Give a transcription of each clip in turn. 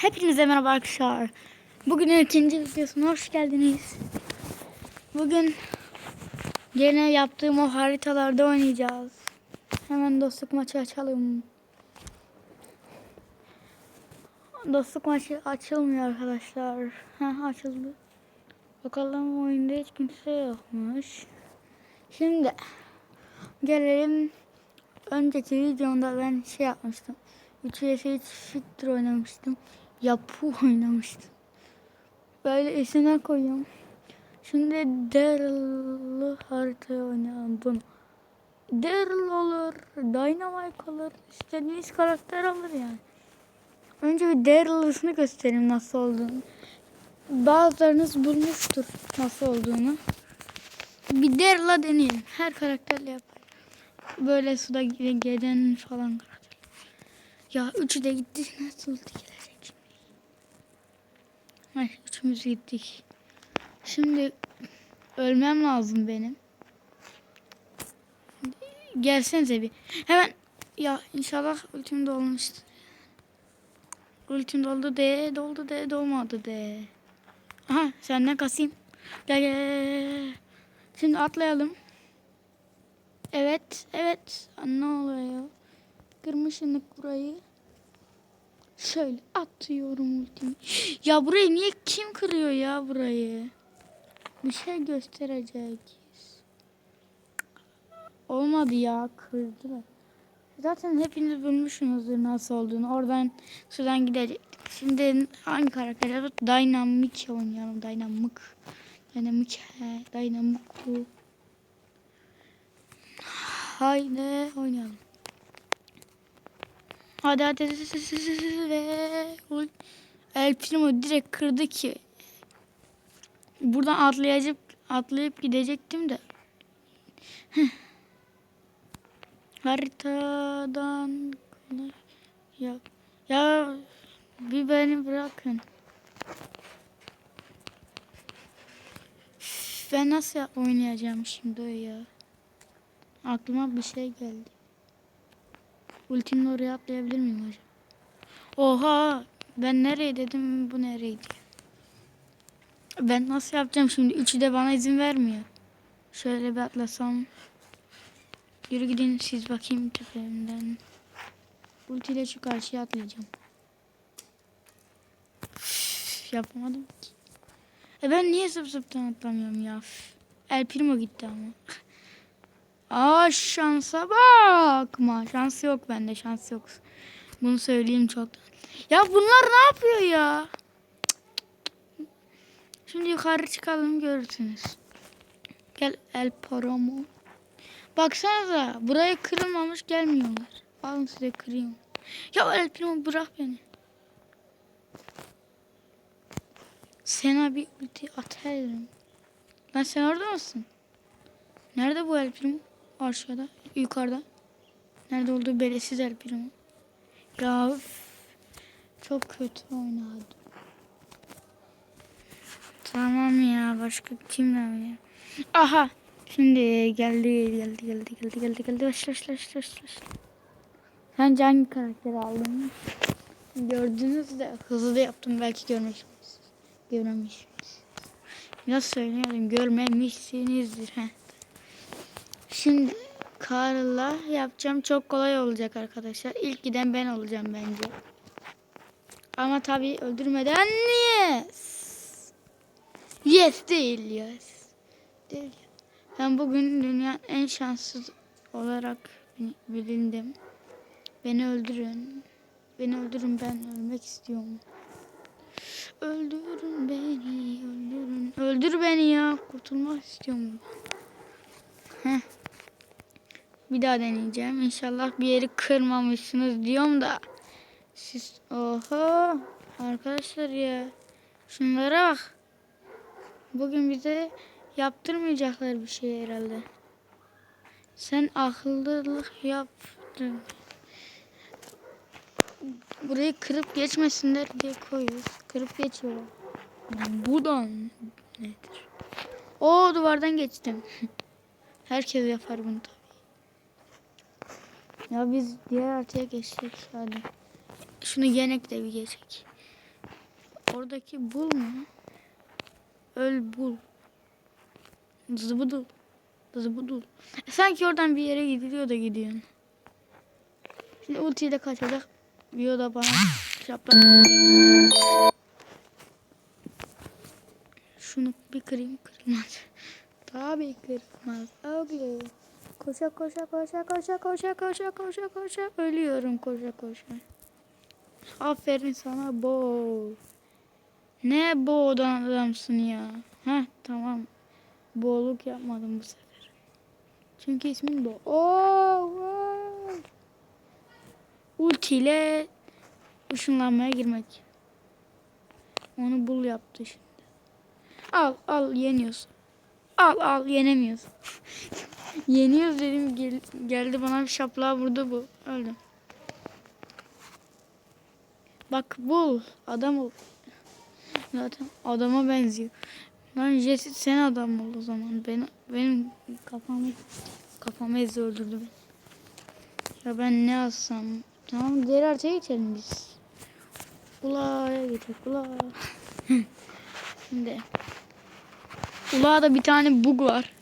Hepinize merhaba arkadaşlar. Bugün ikinci videosuna hoş geldiniz. Bugün gene yaptığım o haritalarda oynayacağız. Hemen dostluk maçı açalım. Dostluk maçı açılmıyor arkadaşlar. Heh, açıldı. Bakalım oyunda hiç kimse yokmuş. Şimdi gelelim önceki videomda ben şey yapmıştım. 3 vs 3 shifter oynamıştım. Yapı oynamıştım. Böyle isimler koyuyorum. Şimdi Daryl'lı haritayı oynayalım bunu. Daryl olur, Dynamite olur, istediğiniz karakter olur yani. Önce bir Daryl'lısını göstereyim nasıl olduğunu. Bazılarınız bulmuştur nasıl olduğunu. Bir Daryl'a deneyelim. Her karakterle yapalım. Böyle suda giden falan karakter. Ya üçü de gitti. Nasıl gelecek şimdi? Ay üçümüz gittik. Şimdi ölmem lazım benim. Gelsenize bir. Hemen ya inşallah ultim dolmuştur. Ultim doldu de doldu de dolmadı de. Aha senden kasayım. Gel gel. Şimdi atlayalım. Evet evet. Ne oluyor? Kırmış ışık burayı. Şöyle atıyorum ultimi. Ya burayı niye kim kırıyor ya burayı? Bir şey gösterecek. Olmadı ya kırdılar. Zaten hepiniz bilmişsinizdir nasıl olduğunu. Oradan sudan gidecektik. Şimdi hangi karakter Dynamic oynayalım. Dynamic. Dynamic he. Dynamic. Haydi oynayalım. Hadi hadi ve El Primo direkt kırdı ki. Buradan atlayacak atlayıp gidecektim de. Haritadan ya ya bir beni bırakın. Ben nasıl oynayacağım şimdi ya? Aklıma bir şey geldi. Ultimle oraya atlayabilir miyim hocam? Oha! Ben nereye dedim bu nereydi? Ben nasıl yapacağım şimdi? Üçü de bana izin vermiyor. Şöyle bir atlasam. Yürü gidin siz bakayım tepemden. Ultiyle şu karşıya atlayacağım. Üf, yapamadım ki. E ben niye zıp zıptan atlamıyorum ya? El Primo gitti ama. Aa şansa bakma. Şans yok bende şans yok. Bunu söyleyeyim çoktan. Ya bunlar ne yapıyor ya? Şimdi yukarı çıkalım görürsünüz. Gel El Primo. Baksanıza buraya kırılmamış gelmiyorlar. Alın size kırayım. Ya El Primo bırak beni. Sana bir ulti atarım. Lan sen orada mısın? Nerede bu El Primo? Aşağıda, yukarıda. Nerede olduğu belirsiz El Primo. Ya çok kötü oynadım. Tamam ya başka kimle ya? Aha şimdi geldi geldi geldi geldi geldi geldi başla başla başla başla. Sence hangi karakteri aldın? Gördünüz de hızlı da yaptım belki görmemişsiniz. Görmemişsiniz. Biraz söyleyelim görmemişsinizdir. Heh. Şimdi Karl'la yapacağım çok kolay olacak arkadaşlar. İlk giden ben olacağım bence. Ama tabii öldürmeden yes. Yes değil yes. Değil. Ben bugün dünyanın en şanssız olarak bilindim. Beni öldürün. Beni öldürün ben ölmek istiyorum. Öldürün beni, öldürün. Öldür beni ya. Kurtulmak istiyorum. Heh. Bir daha deneyeceğim. İnşallah bir yeri kırmamışsınız diyorum da. Siz oho arkadaşlar ya. Şunlara bak. Bugün bize yaptırmayacaklar bir şey herhalde. Sen akıllılık yaptın. Burayı kırıp geçmesinler diye koyuyoruz. Kırıp geçiyorlar. Buradan nedir? O duvardan geçtim. Herkes yapar bunu tabii. Ya biz diğer artıya geçtik hadi. Şunu yenek de bir geçek. oradaki bul mu? Öl bul. Zıbıdıl. Zıbıdıl. E, Sanki oradan bir yere gidiliyor da gidiyorsun. Şimdi ultiyle kaçacak. Bio da bana şaplak. Şunu bir kırayım kırılmaz. Tabii kırılmaz. Abi. Koşa koşa koşa koşa koşa koşa koşa koşa ölüyorum koşa koşa. Aferin sana Bo. Ne Bo'dan adamsın ya. Heh tamam. Boğluk yapmadım bu sefer. Çünkü ismim Bo. Oo. Ulti ile ışınlanmaya girmek. Onu bul yaptı şimdi. Al al yeniyorsun. Al al yenemiyorsun. Yeniyoruz dedim gel, geldi bana bir şaplığa vurdu bu. Öldüm. Bak bul adam ol. Zaten adama benziyor. Lan Jet sen adam ol o zaman. Ben, benim kafamı kafamı ezdi öldürdü beni. Ya ben ne alsam? Tamam diğer haritaya geçelim biz. Ula'ya geçelim. Ula. Şimdi. Ula'da bir tane bug var.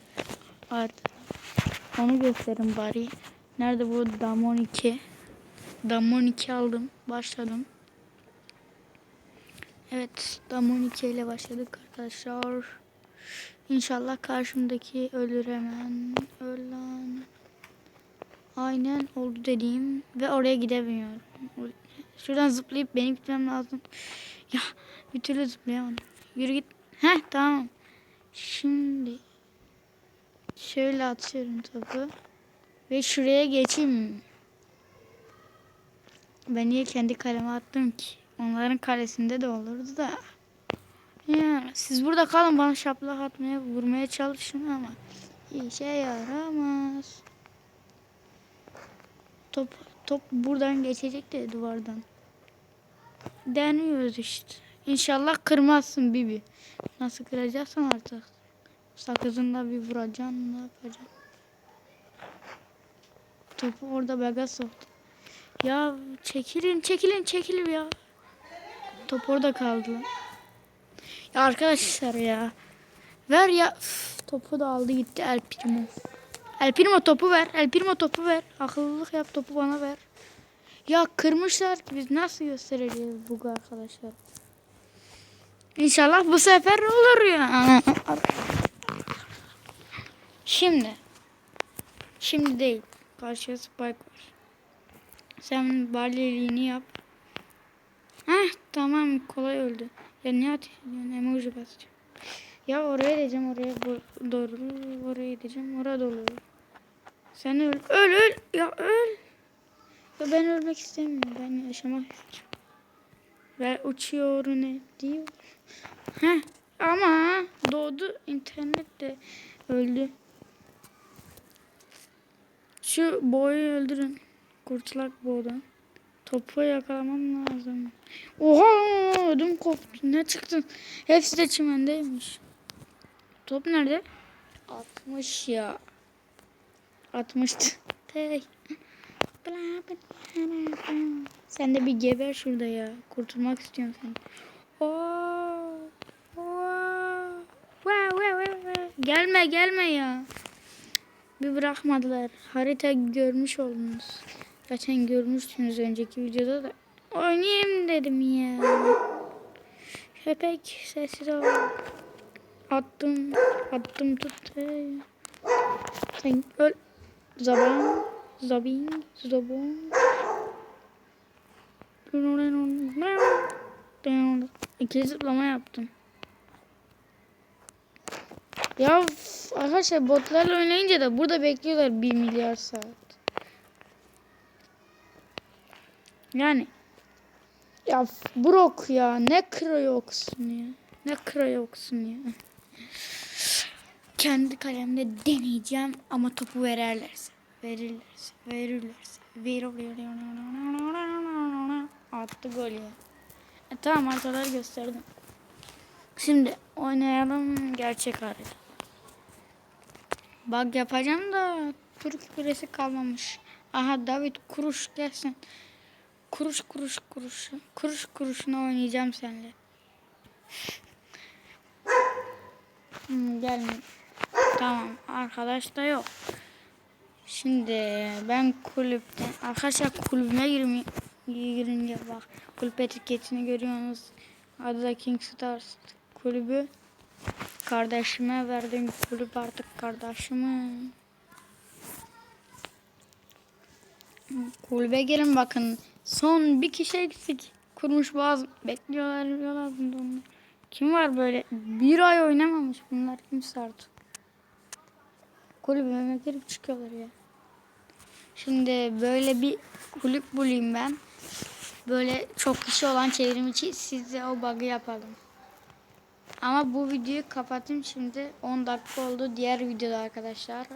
Evet. Onu gösterin bari. Nerede bu Damon 2? Damon 2 aldım. Başladım. Evet. Damon 2 ile başladık arkadaşlar. İnşallah karşımdaki ölür hemen. Öl lan. Aynen oldu dediğim ve oraya gidemiyorum. Şuradan zıplayıp benim gitmem lazım. Ya bir türlü zıplayamadım. Yürü git. Heh tamam. Şimdi şöyle atıyorum topu. Ve şuraya geçeyim. Ben niye kendi kaleme attım ki? Onların kalesinde de olurdu da. Ya siz burada kalın bana şaplak atmaya vurmaya çalışın ama işe yaramaz. Top top buradan geçecek de duvardan. Deniyoruz işte. İnşallah kırmazsın Bibi. Nasıl kıracaksan artık. Sakızınla bir vuracaksın ne yapacaksın? Topu orada baga soktu. Ya çekilin çekilin çekilin ya. Top orada kaldı. Ya arkadaşlar ya. Ver ya. Üf, topu da aldı gitti El Primo. El Primo topu ver. El Primo topu ver. Akıllılık yap topu bana ver. Ya kırmışlar ki biz nasıl göstereceğiz bu arkadaşlar. İnşallah bu sefer olur ya. Şimdi. Şimdi değil. Karşıya Spike var. Sen baleriğini yap. Heh tamam kolay öldü. Ya niye ateş ediyorsun? Emoji basacağım. Ya oraya edeceğim oraya doğru. Oraya edeceğim oraya doğru. Sen öl. Öl öl. Ya öl. Ya ben ölmek istemiyorum. Ben yaşamak istiyorum. Ve uçuyor ne diyor. Heh ama doğdu internet de öldü. Şu boyu öldürün. Kurtulak boğdan. Topu yakalamam lazım. Oha ödüm koptu. Ne çıktın? Hepsi de çimendeymiş. Top nerede? 60 ya. 60'tı. Hey. Sen de bir geber şurada ya. Kurtulmak istiyorum seni. Oo. Oo. Wow, wow, wow, wow. Gelme gelme ya. Bir bırakmadılar. Harita görmüş oldunuz. Zaten görmüştünüz önceki videoda da. Oynayayım dedim ya. Köpek sessiz ol. Attım. Attım tut. Hey. Sen öl. Zaban. Zabing. Zabon. İkili zıplama yaptım. Ya arkadaşlar botlarla oynayınca da burada bekliyorlar 1 milyar saat. Yani ya Brock ya ne Kroyoksun ya. Ne Kroyoksun ya. Kendi kalemle deneyeceğim ama topu verirlerse. Verirlerse. Verirlerse. Verirlerse. Attı gol ya. E, tamam haritaları gösterdim. Şimdi oynayalım gerçek harita. Bak yapacağım da Türk birisi kalmamış. Aha David Kuruş gelsin. Kuruş kuruş kuruş. Kuruş kuruşuna oynayacağım seninle. Hmm, gelme. Tamam arkadaş da yok. Şimdi ben kulüpte arkadaşlar kulübüme girmi girince bak kulüp etiketini görüyorsunuz. Adı da King Stars kulübü. Kardeşime verdiğim kulüp artık kardeşime. Kulübe gelin bakın. Son bir kişi eksik. Kurmuş bazı bekliyorlar diyorlar bunda. Kim var böyle bir ay oynamamış bunlar kimse artık. Kulübüme girip çıkıyorlar ya. Şimdi böyle bir kulüp bulayım ben. Böyle çok kişi olan çevrim içi sizde o bug'ı yapalım. Ama bu videoyu kapatayım şimdi. 10 dakika oldu. Diğer videoda arkadaşlar